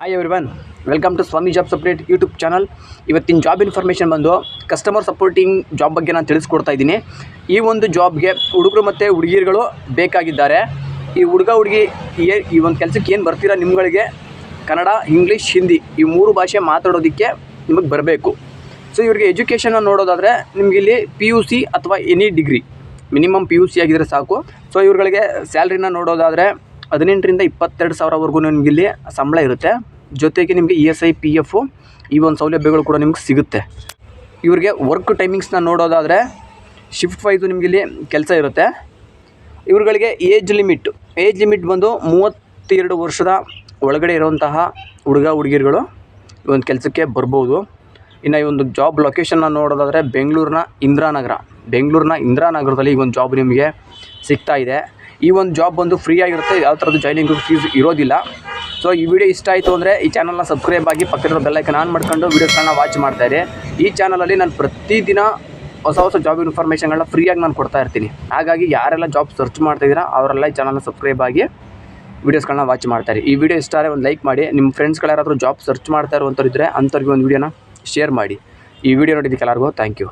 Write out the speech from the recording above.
Hi everyone welcome to Swamy job separate YouTube channel ಇವತ್ತಿನ job information ಬಂದು customer supporting job ಬಗ್ಗೆ ನಾನು ತಿಳಿಸ್ಕೊಡ್ತಾ ಇದ್ದೀನಿ. ಈ ಒಂದು ಜಾಬ್ಗೆ ಹುಡುಗರು ಮತ್ತು ಹುಡುಗಿರುಗಳು ಬೇಕಾಗಿದ್ದಾರೆ. ಈ ಹುಡುಗ, ಹುಡುಗಿ ಏ ಈ ಒಂದು ಕೆಲಸಕ್ಕೆ ಏನು ಬರ್ತೀರಾ ನಿಮ್ಗಳಿಗೆ? ಕನ್ನಡ ಇಂಗ್ಲೀಷ್ ಹಿಂದಿ ಈ ಮೂರು ಭಾಷೆ ಮಾತಾಡೋದಕ್ಕೆ ನಿಮಗೆ ಬರಬೇಕು. ಸೊ ಇವ್ರಿಗೆ ಎಜುಕೇಷನ್ನ ನೋಡೋದಾದರೆ ನಿಮ್ಗೆ ಇಲ್ಲಿ ಪಿ ಯು ಸಿ ಅಥವಾ any degree minimum P U C ಆಗಿದ್ರೆ ಸಾಕು. ಸೊ ಇವ್ರುಗಳಿಗೆ ಸ್ಯಾಲ್ರಿನ ನೋಡೋದಾದರೆ ಹದಿನೆಂಟರಿಂದ ಇಪ್ಪತ್ತೆರಡು ಸಾವಿರವರೆಗೂ ನಿಮ್ಗೆ ಇಲ್ಲಿ ಸಂಬಳ ಇರುತ್ತೆ. ಜೊತೆಗೆ ನಿಮಗೆ E S I P F ಈ ಒಂದು ಸೌಲಭ್ಯಗಳು ಕೂಡ ನಿಮ್ಗೆ ಸಿಗುತ್ತೆ. ಇವ್ರಿಗೆ ವರ್ಕ್ ಟೈಮಿಂಗ್ಸ್ನ ನೋಡೋದಾದರೆ ಶಿಫ್ಟ್ ವೈಸು ನಿಮಗೆ ಇಲ್ಲಿ ಕೆಲಸ ಇರುತ್ತೆ. ಇವ್ರುಗಳಿಗೆ ಏಜ್ ಲಿಮಿಟ್ ಏಜ್ ಲಿಮಿಟ್ ಬಂದು ಮೂವತ್ತೆರಡು ವರ್ಷದ ಒಳಗಡೆ ಇರುವಂತಹ ಹುಡುಗ, ಹುಡುಗಿರುಗಳು ಈ ಒಂದು ಕೆಲಸಕ್ಕೆ ಬರ್ಬೋದು. ಇನ್ನು ಈ ಒಂದು ಜಾಬ್ ಲೊಕೇಶನ್ನ ನೋಡೋದಾದರೆ ಬೆಂಗಳೂರಿನ ಇಂದಿರಾನಗರ. ಬೆಂಗಳೂರಿನ ಇಂದಿರಾನಗರದಲ್ಲಿ ಈ ಒಂದು ಜಾಬ್ ನಿಮಗೆ ಸಿಗ್ತಾ ಇದೆ. ಈ ಒಂದು ಜಾಬ್ ಬಂದು ಫ್ರೀ ಆಗಿರುತ್ತೆ, ಯಾವ ಥರದ್ದು ಜಾಯ್ನಿಂಗ್ ಫೀಸ್ ಇರೋದಿಲ್ಲ. ಸೊ ಈ ವಿಡಿಯೋ ಇಷ್ಟ ಆಯಿತು ಅಂದರೆ ಈ ಚಾನಲ್ನ ಸಬ್ಸ್ಕ್ರೈಬ್ ಆಗಿ ಪಕ್ಕದ ಬೆಲ್ಲೈಕನ್ ಆನ್ ಮಾಡ್ಕೊಂಡು ವೀಡಿಯೋಸ್ಗಳನ್ನ ವಾಚ್ ಮಾಡ್ತಾ ಇದೆ ಈ ಚಾನಲಲ್ಲಿ ನಾನು ಪ್ರತಿದಿನ ಹೊಸ ಹೊಸ ಜಾಬ್ ಇನ್ಫಾರ್ಮೇಷನ್ಗಳನ್ನ ಫ್ರೀಯಾಗಿ ನಾನು ಕೊಡ್ತಾ ಇರ್ತೀನಿ. ಹಾಗಾಗಿ ಯಾರೆಲ್ಲ ಜಾಬ್ ಸರ್ಚ್ ಮಾಡ್ತಾ ಇದ್ದೀರಾ, ಅವರೆಲ್ಲ ಈ ಚಾನಲ್ನ ಸಬ್ಸ್ಕ್ರೈಬ್ ಆಗಿ ವೀಡಿಯೋಸ್ಗಳನ್ನ ವಾಚ್ ಮಾಡ್ತಾರೆ ಈ ವಿಡಿಯೋ ಇಷ್ಟ ಆದರೆ ಒಂದು ಲೈಕ್ ಮಾಡಿ ನಿಮ್ಮ ಫ್ರೆಂಡ್ಸ್ಗಳು ಯಾರಾದರೂ ಜಾಬ್ ಸರ್ಚ್ ಮಾಡ್ತಾ ಇರುವಂಥವ್ರು ಇದ್ದರೆ ಅಂಥವ್ರಿಗೆ ಒಂದು ವೀಡಿಯೋನ ಶೇರ್ ಮಾಡಿ. ಈ ವಿಡಿಯೋ ನೋಡಿದ್ದಕ್ಕೆ ಎಲ್ಲರಿಗೂ ಥ್ಯಾಂಕ್ ಯು